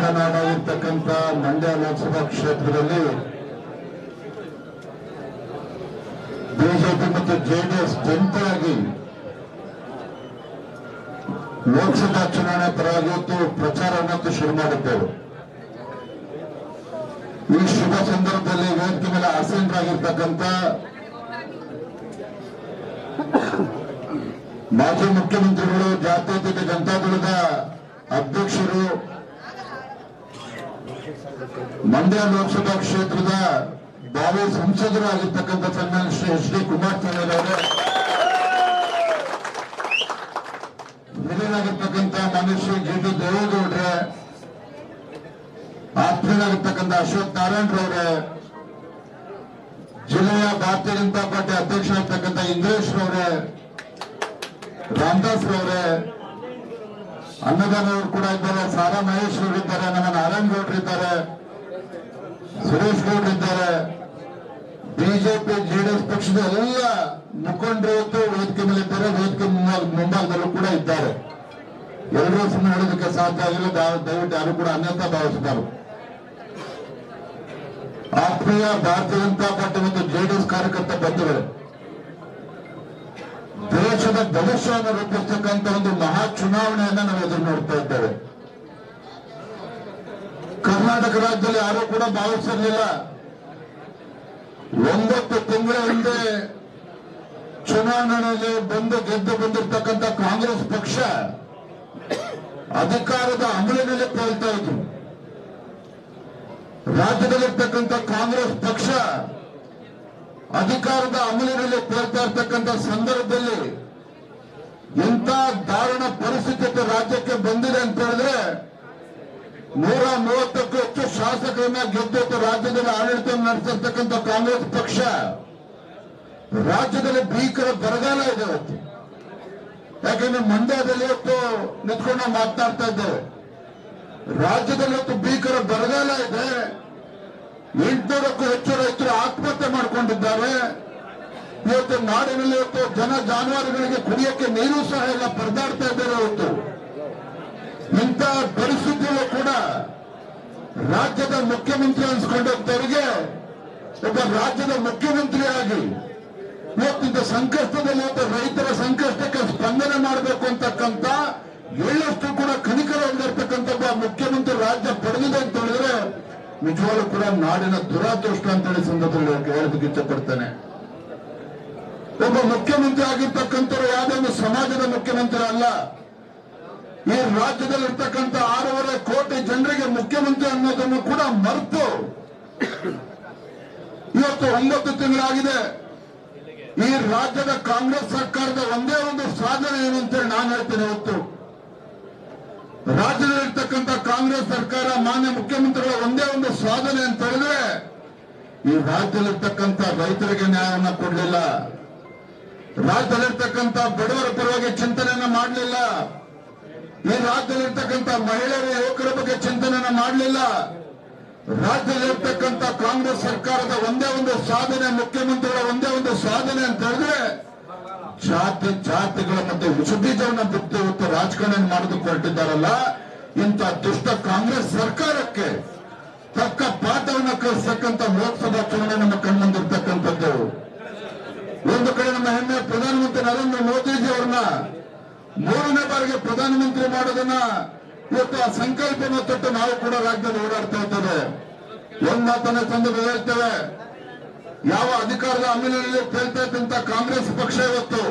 ಕನ್ನಡ ನಾಡಾಗಿರ್ತಕ್ಕಂಥ ಮಂಡ್ಯ ಲೋಕಸಭಾ ಕ್ಷೇತ್ರದಲ್ಲಿ ಬಿಜೆಪಿ ಮತ್ತು ಜೆಡಿಎಸ್ ಜಂಟಿಯಾಗಿ ಲೋಕಸಭಾ ಚುನಾವಣೆ ಪರವಾಗಿತ್ತು ಪ್ರಚಾರ ಪ್ರಚಾರವನ್ನು ಶುರು ಮಾಡಿದ್ದೆವು. ಈ ಶುಭ ಸಂದರ್ಭದಲ್ಲಿ ವೇದಿಕೆ ಮೇಲೆ ಆಸೀನರಾಗಿರ್ತಕ್ಕಂಥ ಮಾಜಿ ಮುಖ್ಯಮಂತ್ರಿಗಳು ಜಾತ್ಯತೀತ ಜನತಾದಳದ ಅಧ್ಯಕ್ಷರು ಮಂಡ್ಯ ಲೋಕಸಭಾ ಕ್ಷೇತ್ರದ ಭಾವಿ ಸಂಸದರಾಗಿರ್ತಕ್ಕಂಥ ಸನ್ಮಾನ್ಯ ಶ್ರೀ ಎಚ್ ಡಿ ಕುಮಾರಸ್ವಾಮಿ ಅವರೇ. ಹಿರಿಯರಾಗಿರ್ತಕ್ಕಂಥ ಮಾನ್ಯ ಶ್ರೀ ಜಿ ದೇವೇಗೌಡ್ರೆ ಆತ್ಮೀಯರಾಗಿರ್ತಕ್ಕಂಥ ಅಶೋಕ್ ನಾರಾಯಣರವರೇ ಜಿಲ್ಲೆಯ ಭಾರತೀಯ ಜನತಾ ಪಾರ್ಟಿ ಅಧ್ಯಕ್ಷರಾಗಿರ್ತಕ್ಕಂಥ ಇಂದ್ರೇಶ್ ರವರೇ, ರಾಮದಾಸ್ ರವರೇ ಅನ್ನದಾನ ಅವರು ಕೂಡ ಇದ್ದಾರೆ, ಸಾರಾ ಮಹೇಶ್ ಇದ್ದಾರೆ ನಮ್ಮ ನಾರಾಯಣ ಗೌಡ್ರು ಇದ್ದಾರೆ, ಸುರೇಶ್ ಗೌಡ್ರು ಇದ್ದಾರೆ. ಬಿಜೆಪಿ, ಜೆಡಿಎಸ್ ಪಕ್ಷದ ಎಲ್ಲ ಮುಖಂಡರು ಇವತ್ತು ವೇದಿಕೆ ಮೇಲೆ ಇದ್ದಾರೆ, ವೇದಿಕೆ ಮುಂಭಾಗ- ಮುಂಭಾಗದಲ್ಲೂ ಕೂಡ ಇದ್ದಾರೆ. ಎಲ್ಲರೂ ಸುಮ್ಮನೆ ಹೇಳೋದಕ್ಕೆ ಸಾಧ್ಯ ಆಗಿಲ್ಲ ದಯ- ದಯವಿಟ್ಟು ಯಾರು ಕೂಡ ಅನ್ಯತಾ ಭಾವಿಸಿದ್ದಾರೆ. ಆತ್ಮೀಯ ಭಾರತೀಯ ಜನತಾ ಪಾರ್ಟಿ ಮತ್ತು ಜೆಡಿಎಸ್ ಕಾರ್ಯಕರ್ತ ಬಂಧುಗಳು ದೇಶದ ಭವಿಷ್ಯವನ್ನು ರೂಪಿಸ್ತಕ್ಕಂಥ ಒಂದು ಮಹಾ ಚುನಾವಣೆಯನ್ನ ನಾವು ಎದುರು ನೋಡ್ತಾ ಇದ್ದೇವೆ. ಕರ್ನಾಟಕ ರಾಜ್ಯದಲ್ಲಿ ಯಾರೂ ಕೂಡ ಭಾವಿಸಿರಲಿಲ್ಲ. ಒಂಬತ್ತು ತಿಂಗಳ ಹಿಂದೆ ಚುನಾವಣೆಯಲ್ಲಿ ಬಂದು ಗೆದ್ದು ಬಂದಿರತಕ್ಕಂಥ ಕಾಂಗ್ರೆಸ್ ಪಕ್ಷ ಅಧಿಕಾರದ ಅಮಲಿನಲ್ಲಿ ಕೇಳ್ತಾ ಇದ್ರು ರಾಜ್ಯದಲ್ಲಿರ್ತಕ್ಕಂಥ ಕಾಂಗ್ರೆಸ್ ಪಕ್ಷ ಅಧಿಕಾರದ ಅಮಲಿನಲ್ಲಿ ತೇಲ್ತಾ ಇರ್ತಕ್ಕಂಥ ಸಂದರ್ಭದಲ್ಲಿ ಇಂಥ ದಾರುಣ ಬಂದಿದೆ ಅಂತ ಹೇಳಿದ್ರೆ ನೂರ ಮೂವತ್ತಕ್ಕೂ ಹೆಚ್ಚು ಶಾಸಕರನ್ನ ಗೆದ್ದು ರಾಜ್ಯದಲ್ಲಿ ಆಡಳಿತ ನಡೆಸಿರ್ತಕ್ಕಂಥ ಕಾಂಗ್ರೆಸ್ ಪಕ್ಷ. ರಾಜ್ಯದಲ್ಲಿ ಭೀಕರ ಬರಗಾಲ ಇದೆ ಇವತ್ತು. ಯಾಕಂದ್ರೆ ಮಂಡ್ಯದಲ್ಲಿ ಇವತ್ತು ನಿಂತ್ಕೊಂಡು ಮಾತನಾಡ್ತಾ ಇದ್ದೇವೆ. ರಾಜ್ಯದಲ್ಲಿ ಭೀಕರ ಬರಗಾಲ ಇದೆ. ಎಂಟುನೂರಕ್ಕೂ ಹೆಚ್ಚು ರೈತರು ಆತ್ಮಹತ್ಯೆ ಮಾಡಿಕೊಂಡಿದ್ದಾರೆ. ಇವತ್ತು ನಾಡಿನಲ್ಲಿ ಇವತ್ತು ಜನ ಜಾನುವಾರುಗಳಿಗೆ ಕುಡಿಯಕ್ಕೆ ನೀರು ಸಹ ಇಲ್ಲ ಪರದಾಡ್ತಾ ಇದ್ದಾರೆ ಇವತ್ತು. ಇಂಥ ಪರಿಸ್ಥಿತಿಯಲ್ಲೂ ಕೂಡ ರಾಜ್ಯದ ಮುಖ್ಯಮಂತ್ರಿ ಅನ್ಸ್ಕೊಂಡವರಿಗೆ ಒಬ್ಬ ರಾಜ್ಯದ ಮುಖ್ಯಮಂತ್ರಿಯಾಗಿ ಇವತ್ತಿದ್ದ ಸಂಕಷ್ಟದಲ್ಲಿ ಇವತ್ತು ರೈತರ ಸಂಕಷ್ಟಕ್ಕೆ ಸ್ಪಂದನೆ ಮಾಡಬೇಕು ಅಂತಕ್ಕಂಥ ಎಳ್ಳಷ್ಟು ಕೂಡ ಕನಿಕರ ಹೊಂದಿರತಕ್ಕಂಥ ಒಬ್ಬ ಮುಖ್ಯಮಂತ್ರಿ ರಾಜ್ಯ ಪಡೆದಿದೆ ಅಂತ ಹೇಳಿದ್ರೆ ನಿಜವಾಗ್ಲೂ ಕೂಡ ನಾಡಿನ ದುರಾದೃಷ್ಟ ಅಂತ ಹೇಳಿ ಸಂದರ್ಭದಲ್ಲಿ ಹೇಳೋದಕ್ಕೆ ಇಷ್ಟಪಡ್ತೇನೆ. ಒಬ್ಬ ಮುಖ್ಯಮಂತ್ರಿ ಆಗಿರ್ತಕ್ಕಂಥವ್ರು ಯಾವುದೇ ಸಮಾಜದ ಮುಖ್ಯಮಂತ್ರಿ ಅಲ್ಲ. ಈ ರಾಜ್ಯದಲ್ಲಿರ್ತಕ್ಕಂಥ ಆರೂವರೆ ಕೋಟಿ ಜನರಿಗೆ ಮುಖ್ಯಮಂತ್ರಿ ಅನ್ನೋದನ್ನು ಕೂಡ ಮರೆತು ಇವತ್ತು ಒಂಬತ್ತು ತಿಂಗಳಾಗಿದೆ. ಈ ರಾಜ್ಯದ ಕಾಂಗ್ರೆಸ್ ಸರ್ಕಾರದ ಒಂದೇ ಒಂದು ಸಾಧನೆ ಏನು ಅಂತೇಳಿ ನಾನು ಹೇಳ್ತೇನೆ ಇವತ್ತು ರಾಜ್ಯದಲ್ಲಿರ್ತಕ್ಕಂಥ ಕಾಂಗ್ರೆಸ್ ಸರ್ಕಾರ ಮಾನ್ಯ ಮುಖ್ಯಮಂತ್ರಿಗಳ ಒಂದೇ ಒಂದು ಸಾಧನೆ ಅಂತ ಹೇಳಿದ್ರೆ ಈ ರಾಜ್ಯದಲ್ಲಿರ್ತಕ್ಕಂಥ ರೈತರಿಗೆ ನ್ಯಾಯವನ್ನು ಕೊಡಲಿಲ್ಲ. ರಾಜ್ಯದಲ್ಲಿರ್ತಕ್ಕಂಥ ಬಡವರ ಪರವಾಗಿ ಚಿಂತನೆಯನ್ನ ಮಾಡಲಿಲ್ಲ. ಈ ರಾಜ್ಯದಲ್ಲಿರ್ತಕ್ಕಂಥ ಮಹಿಳೆಯರ ಯುವಕರ ಬಗ್ಗೆ ಚಿಂತನೆಯನ್ನ ಮಾಡಲಿಲ್ಲ. ರಾಜ್ಯದಲ್ಲಿರ್ತಕ್ಕಂಥ ಕಾಂಗ್ರೆಸ್ ಸರ್ಕಾರದ ಒಂದೇ ಒಂದು ಸಾಧನೆ, ಮುಖ್ಯಮಂತ್ರಿಗಳ ಒಂದೇ ಒಂದು ಸಾಧನೆ ಅಂತ ಹೇಳಿದ್ರೆ ಜಾತಿ, ಜಾತಿಗಳ ಮತ್ತೆ ವಿಶುದ್ಧೀಕರಣ ಬಿಟ್ಟು ಇವತ್ತು ರಾಜಕಾರಣ ಮಾಡೋದಕ್ಕೆ ಹೊರಟಿದ್ದಾರಲ್ಲ. ಇಂಥ ದುಷ್ಟ ಕಾಂಗ್ರೆಸ್ ಸರ್ಕಾರಕ್ಕೆ ತಕ್ಕ ಪಾಠವನ್ನು ಕಲಿಸ್ತಕ್ಕಂಥ ಲೋಕಸಭಾ ಚುನಾವಣೆ ನಮ್ಮ ಕಣ್ಮಂದಿರ್ತಕ್ಕಂಥದ್ದು ಒಂದು ಕಡೆ ನಮ್ಮ ಹೆಮ್ಮೆ ಪ್ರಧಾನಮಂತ್ರಿ ನರೇಂದ್ರ ಮೋದಿಜಿ ಅವ್ರನ್ನ ಬಾರಿಗೆ ಪ್ರಧಾನಮಂತ್ರಿ ಮಾಡೋದನ್ನ ಇವತ್ತು ಆ ಸಂಕಲ್ಪನ ತೊಟ್ಟು ನಾವು ಕೂಡ ರಾಜ್ಯದಲ್ಲಿ ಓಡಾಡ್ತಾ ಇದ್ದೇವೆ. ಒಂದ್ ಮಾತನ್ನ ತಂದು ಹೇಳ್ತೇವೆ ಯಾವ ಅಧಿಕಾರದ ಅಮಲಿನಲ್ಲಿ ಕೇಳ್ತಾ ಇದ್ದಂತ ಕಾಂಗ್ರೆಸ್ ಪಕ್ಷ ಇವತ್ತು,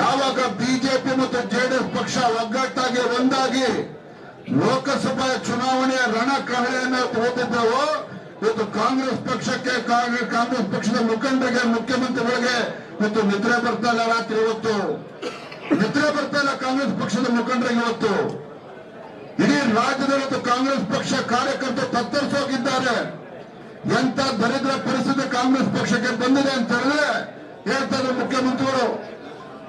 ಯಾವಾಗ ಬಿಜೆಪಿ ಮತ್ತು ಜೆಡಿಎಸ್ ಪಕ್ಷ ಒಗ್ಗಟ್ಟಾಗಿ, ಒಂದಾಗಿ ಲೋಕಸಭಾ ಚುನಾವಣೆಯ ರಣಕಹಳೆಯನ್ನು ಓದಿದ್ದೆವು, ಇವತ್ತು ಕಾಂಗ್ರೆಸ್ ಪಕ್ಷಕ್ಕೆ ಕಾಂಗ್ರೆಸ್ ಕಾಂಗ್ರೆಸ್ ಪಕ್ಷದ ಮುಖಂಡರಿಗೆ, ಮುಖ್ಯಮಂತ್ರಿಗಳಿಗೆ ಇವತ್ತು ನಿದ್ರೆ ಬರ್ತಾ ರಾತ್ರಿ ಇವತ್ತು ನಿದ್ರೆ ಬರ್ತಾ ಇಲ್ಲ ಕಾಂಗ್ರೆಸ್ ಪಕ್ಷದ ಮುಖಂಡರಿಗೆ ಇವತ್ತು. ಇಡೀ ರಾಜ್ಯದಲ್ಲಿ ಕಾಂಗ್ರೆಸ್ ಪಕ್ಷ ಕಾರ್ಯಕರ್ತರು ತತ್ತರಿಸೋಗಿದ್ದಾರೆ. ಎಂತ ದರಿದ್ರ ಪರಿಸ್ಥಿತಿ ಕಾಂಗ್ರೆಸ್ ಪಕ್ಷಕ್ಕೆ ಬಂದಿದೆ ಅಂತ ಹೇಳಿದ್ರೆ ಹೇಳ್ತಾ ಇದ್ರು ಮುಖ್ಯಮಂತ್ರಿಗಳು.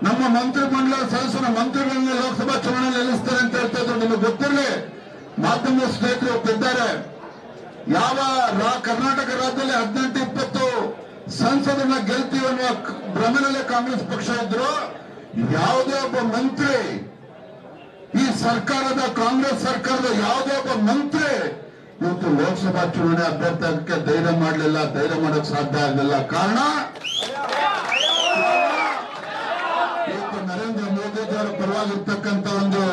ನಮ್ಮ ಮಂತ್ರಿ ಮಂಡಲ ಸದಸ್ಯರ ಮಂತ್ರಿಗಳನ್ನ ಲೋಕಸಭಾ ಚುನಾವಣೆ ನಿಲ್ಲಿಸ್ತಾರೆ ಅಂತ ಹೇಳ್ತಾ ಇದ್ರು. ನಿಮಗೆ ಗೊತ್ತಿರಲಿ, ಮಾಧ್ಯಮ ಸ್ನೇಹಿತರು ಒಪ್ಪಿದ್ದಾರೆ. ಯಾವ ಕರ್ನಾಟಕ ರಾಜ್ಯದಲ್ಲಿ ಹದಿನೆಂಟು, ಇಪ್ಪತ್ತು ಸಂಸದನ್ನ ಗೆಲ್ತೀವಿ ಅನ್ನುವ ಭ್ರಮೆಯಲ್ಲೇ ಕಾಂಗ್ರೆಸ್ ಪಕ್ಷ ಇದ್ರು. ಯಾವುದೇ ಒಬ್ಬ ಮಂತ್ರಿ ಈ ಸರ್ಕಾರದ, ಕಾಂಗ್ರೆಸ್ ಸರ್ಕಾರದ ಯಾವುದೇ ಒಬ್ಬ ಮಂತ್ರಿ ಇವತ್ತು ಲೋಕಸಭಾ ಚುನಾವಣೆ ಅಭ್ಯರ್ಥಕ್ಕೆ ಧೈರ್ಯ ಮಾಡಲಿಲ್ಲ, ಧೈರ್ಯ ಮಾಡಕ್ ಸಾಧ್ಯ ಆಗಲಿಲ್ಲ. ಕಾರಣ? ಇವತ್ತು ನರೇಂದ್ರ ಮೋದಿ ಅವರ ಪರವಾಗಿರ್ತಕ್ಕಂಥ ಒಂದು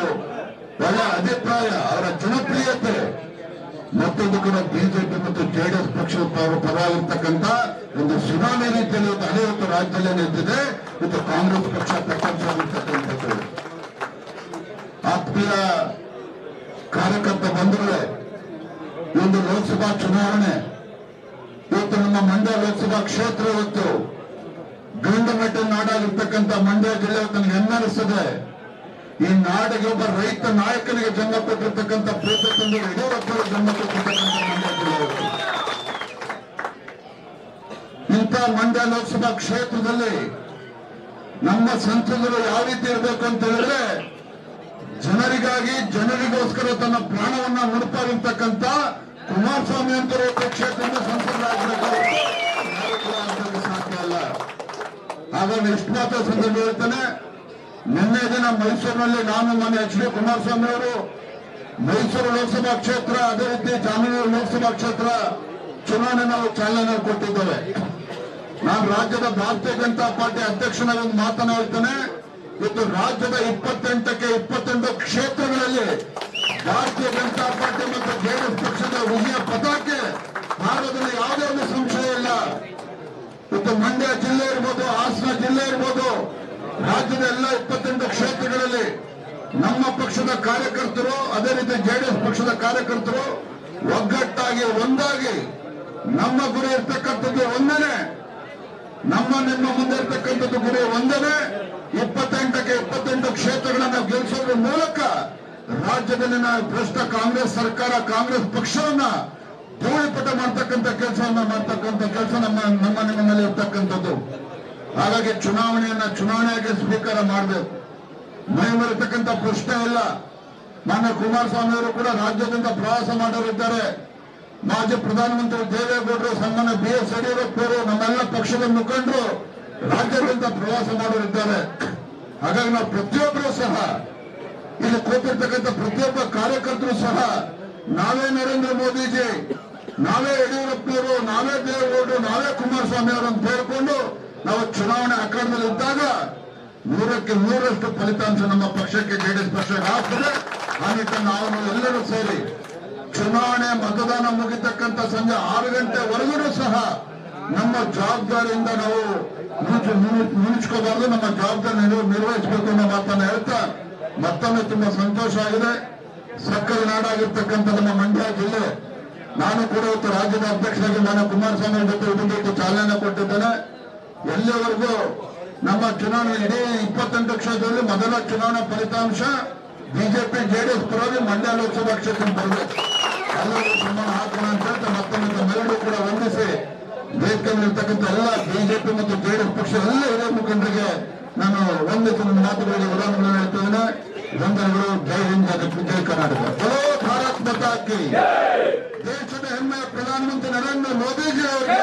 ಕಡೆ ಬಿಜೆಪಿ ಮತ್ತು ಜೆಡಿಎಸ್ ಪಕ್ಷದ ಪರ- ಪರವಾಗಿರ್ತಕ್ಕಂಥ ಒಂದು ಸುನಾಮಿ ರೀತಿಯಲ್ಲಿ ಒಂದು ಅದೇ ಇವತ್ತು ರಾಜ್ಯದಲ್ಲಿ ನಿಂತಿದೆ ಮತ್ತು ಕಾಂಗ್ರೆಸ್ ಪಕ್ಷ ಪ್ರಪಂಚವಾಗಿರ್ತಕ್ಕಂಥದ್ದು ಆತ್ಮೀಯ ಕಾರ್ಯಕರ್ತ ಬಂಧುಗಳೇ ಒಂದು ಲೋಕಸಭಾ ಚುನಾವಣೆ. ಇವತ್ತು ನಮ್ಮ ಮಂಡ್ಯ ಲೋಕಸಭಾ ಕ್ಷೇತ್ರ ಇವತ್ತು ಗಂಡು ಮೆಟ್ಟ ನಾಡಾಗಿರ್ತಕ್ಕಂಥ ಮಂಡ್ಯ ಜಿಲ್ಲೆ ಇವತ್ತು ಹೆಮ್ಮೆ ಅನಿಸ್ತದೆ. ಈ ನಾಡಿಗೆ ಒಬ್ಬ ರೈತ ನಾಯಕನಿಗೆ ಜನ್ಮ ಕೊಟ್ಟಿರ್ತಕ್ಕಂಥ ಪ್ರೇತ ತಂದೆ ಯಡಿಯೂರಪ್ಪ ಜನ್ಮ ಕೊಟ್ಟಿರ್ತಕ್ಕಂಥ. ಇಂಥ ಮಂಡ್ಯ ಲೋಕಸಭಾ ಕ್ಷೇತ್ರದಲ್ಲಿ ನಮ್ಮ ಸಂಸದರು ಯಾವ ರೀತಿ ಇರಬೇಕು ಅಂತ ಹೇಳಿದ್ರೆ ಜನರಿಗಾಗಿ ಜನರಿಗೋಸ್ಕರ ತನ್ನ ಪ್ರಾಣವನ್ನ ಮುಡುಪಾಗಿರ್ತಕ್ಕಂಥ ಕುಮಾರಸ್ವಾಮಿ ಅಂತ ಕ್ಷೇತ್ರದಿಂದ ಸಂಸದರಾಗಬೇಕು ಯಾರು ಕೂಡ ಅದಕ್ಕೆ ಸಾಧ್ಯ ಅಲ್ಲ ಹಾಗಾಗಿ ಎಷ್ಟು ಮಾತ್ರ ಸಂದರ್ಭ ಹೇಳ್ತಾನೆ ನಿನ್ನೆ ದಿನ ಮೈಸೂರಿನಲ್ಲಿ ನಾನು ಮನೆ ಎಚ್ ಡಿ ಕುಮಾರಸ್ವಾಮಿ ಅವರು ಮೈಸೂರು ಲೋಕಸಭಾ ಕ್ಷೇತ್ರ, ಅದೇ ರೀತಿ ಚಾಮರಾಜನಗರ ಲೋಕಸಭಾ ಕ್ಷೇತ್ರ ಚುನಾವಣೆ ನಾವು ಚಾಲನೆ ಕೊಟ್ಟಿದ್ದೇವೆ. ನಾನು ರಾಜ್ಯದ ಭಾರತೀಯ ಜನತಾ ಪಾರ್ಟಿ ಅಧ್ಯಕ್ಷನಾಗಿ ಒಂದು ಮಾತನ್ನ ಹೇಳ್ತೇನೆ. ರಾಜ್ಯದ ಇಪ್ಪತ್ತೆಂಟಕ್ಕೆ ಇಪ್ಪತ್ತೆಂಟು ಕ್ಷೇತ್ರಗಳಲ್ಲಿ ಭಾರತೀಯ ಜನತಾ ಪಾರ್ಟಿ ಮತ್ತು ಜೆಡಿಎಸ್ ಪಕ್ಷದ ವಿಜಯ ಪತಾಕೆ ಭಾರತದಲ್ಲಿ ಯಾವುದೇ ಒಂದು ಸಂಶಯ ಇಲ್ಲ. ಇವತ್ತು ಮಂಡ್ಯ ಜಿಲ್ಲೆ ಇರ್ಬೋದು, ಹಾಸನ ಜಿಲ್ಲೆ ಇರ್ಬೋದು ರಾಜ್ಯದ ಎಲ್ಲ ಇಪ್ಪತ್ತೆಂಟು ಕ್ಷೇತ್ರಗಳಲ್ಲಿ ನಮ್ಮ ಪಕ್ಷದ ಕಾರ್ಯಕರ್ತರು, ಅದೇ ರೀತಿ ಜೆಡಿಎಸ್ ಪಕ್ಷದ ಕಾರ್ಯಕರ್ತರು ಒಗ್ಗಟ್ಟಾಗಿ, ಒಂದಾಗಿ ನಮ್ಮ ಗುರಿ ಇರ್ತಕ್ಕಂಥದ್ದು ಒಂದನೆ, ನಮ್ಮ ನಿಮ್ಮ ಮುಂದೆ ಇರ್ತಕ್ಕಂಥದ್ದು ಗುರಿ ಒಂದನೆ, ಇಪ್ಪತ್ತೆಂಟಕ್ಕೆ ಇಪ್ಪತ್ತೆಂಟು ಕ್ಷೇತ್ರಗಳನ್ನ ಗೆಲ್ಲಿಸೋದ್ರ ಮೂಲಕ ರಾಜ್ಯದಲ್ಲಿ ನಾವು ಭ್ರಷ್ಟ ಕಾಂಗ್ರೆಸ್ ಸರ್ಕಾರ, ಕಾಂಗ್ರೆಸ್ ಪಕ್ಷವನ್ನ ಧೂಳಿಪಟ ಮಾಡ್ತಕ್ಕಂಥ ಕೆಲಸವನ್ನ ಮಾಡ್ತಕ್ಕಂಥ ಕೆಲಸ ನಮ್ಮ ನಮ್ಮ ನಿಮ್ಮಲ್ಲಿ ಇರ್ತಕ್ಕಂಥದ್ದು. ಹಾಗಾಗಿ ಚುನಾವಣೆಯನ್ನ ಚುನಾವಣೆಯಾಗಿ ಸ್ವೀಕಾರ ಮಾಡಬೇಕು. ಮೈ ಪ್ರಶ್ನೆ ಇಲ್ಲ. ಮಾನ್ಯ ಕುಮಾರಸ್ವಾಮಿ ಅವರು ಕೂಡ ರಾಜ್ಯದಿಂದ ಪ್ರವಾಸ ಮಾಡೋರಿದ್ದಾರೆ ಮಾಜಿ ಪ್ರಧಾನಮಂತ್ರಿ ದೇವೇಗೌಡರು, ಸನ್ಮಾನ್ಯ ಬಿ ಎಸ್ ಯಡಿಯೂರಪ್ಪ ನಮ್ಮೆಲ್ಲ ಪಕ್ಷದ ಮುಖಂಡರು ರಾಜ್ಯದಿಂದ ಪ್ರವಾಸ ಮಾಡೋರಿದ್ದಾರೆ ಹಾಗಾಗಿ ನಾವು ಪ್ರತಿಯೊಬ್ಬರು ಸಹ, ಇಲ್ಲಿ ಕೂತಿರ್ತಕ್ಕಂಥ ಪ್ರತಿಯೊಬ್ಬ ಕಾರ್ಯಕರ್ತರು ಸಹ, ನಾವೇ ನರೇಂದ್ರ ಮೋದಿಜಿ, ನಾವೇ ಯಡಿಯೂರಪ್ಪನವರು, ನಾವೇ ದೇವೇಗೌಡರು, ನಾವೇ ಕುಮಾರಸ್ವಾಮಿ ಅವರು ಅಂತ ಹೇಳ್ಕೊಂಡು ನಾವು ಚುನಾವಣೆ ಅಕ್ರಮದಲ್ಲಿ ಇದ್ದಾಗ ನೂರಕ್ಕೆ ನೂರಷ್ಟು ಫಲಿತಾಂಶ ನಮ್ಮ ಪಕ್ಷಕ್ಕೆ ಜೆಡಿಎಸ್ ಪಕ್ಷಕ್ಕೆ ಆಗ್ತದೆ. ಆ ನಾವು ಎಲ್ಲರೂ ಸೇರಿ ಚುನಾವಣೆ ಮತದಾನ ಮುಗಿತಕ್ಕಂಥ ಸಂಜೆ ಆರು ಗಂಟೆವರೆಗೂ ಸಹ ನಮ್ಮ ಜವಾಬ್ದಾರಿಯಿಂದ ನಾವು ಮುಗಿಸ್ಕೋಬಾರ್ದು ನಮ್ಮ ಜವಾಬ್ದಾರಿ ನಿರ್ವ- ನಿರ್ವಹಿಸಬೇಕು ಅನ್ನೋ ಮಾತನ್ನ ಹೇಳ್ತಾ ಮತ್ತೊಮ್ಮೆ ತುಂಬಾ ಸಂತೋಷ ಆಗಿದೆ. ಸಕ್ಕರೆ ನಾಡಾಗಿರ್ತಕ್ಕಂಥ ನಮ್ಮ ಮಂಡ್ಯ ಜಿಲ್ಲೆ. ನಾನು ಕೂಡ ಇವತ್ತು ರಾಜ್ಯದ ಅಧ್ಯಕ್ಷರಾಗಿ ನಾನು ಕುಮಾರಸ್ವಾಮಿ ಜೊತೆ ಇದಕ್ಕೆ ಚಾಲನೆ ಕೊಟ್ಟಿದ್ದೇನೆ. ಎಲ್ಲಿವರೆಗೂ ನಮ್ಮ ಚುನಾವಣೆ ಇಡೀ ಇಪ್ಪತ್ತೆಂಟು ಕ್ಷೇತ್ರದಲ್ಲಿ ಮೊದಲ ಚುನಾವಣಾ ಫಲಿತಾಂಶ ಬಿಜೆಪಿ, ಜೆಡಿಎಸ್ ಪರವಾಗಿ ಮಂಡ್ಯ ಲೋಕಸಭಾ ಕ್ಷೇತ್ರ ಬರಬೇಕು ಎಲ್ಲರೂ ಪ್ರಮಾಣ ಹಾಕೋಣ ಅಂತ ಹೇಳ್ತಾ ಮತ್ತೊಮ್ಮೆ ತಮ್ಮೆಲ್ಲರೂ ಕೂಡ ವಂದಿಸಿ. ವೇದಿಕೆಯಲ್ಲಿರ್ತಕ್ಕಂಥ ಎಲ್ಲ ಬಿಜೆಪಿ ಮತ್ತು ಜೆಡಿಎಸ್ ಪಕ್ಷ ಎಲ್ಲ ಹಿರಿಯ ಮುಖಂಡರಿಗೆ ನಾನು ವಂದಿಸಿ ನನ್ನ ಮಾತುಗಳಿಗೆ ಉದಾಹರಣೆ ಹೇಳ್ತಿದ್ದೇನೆ ವಂದನೆಗಳು. ಜೈ ಹಿಂದ್, ಜೈ ಕರ್ನಾಟಕ. ಚಲೋ ಭಾರತ್ ಮತ ಹಾಕಿ ದೇಶದ ಹೆಮ್ಮೆಯ ಪ್ರಧಾನಮಂತ್ರಿ ನರೇಂದ್ರ ಮೋದಿಜಿ ಅವರಿಗೆ.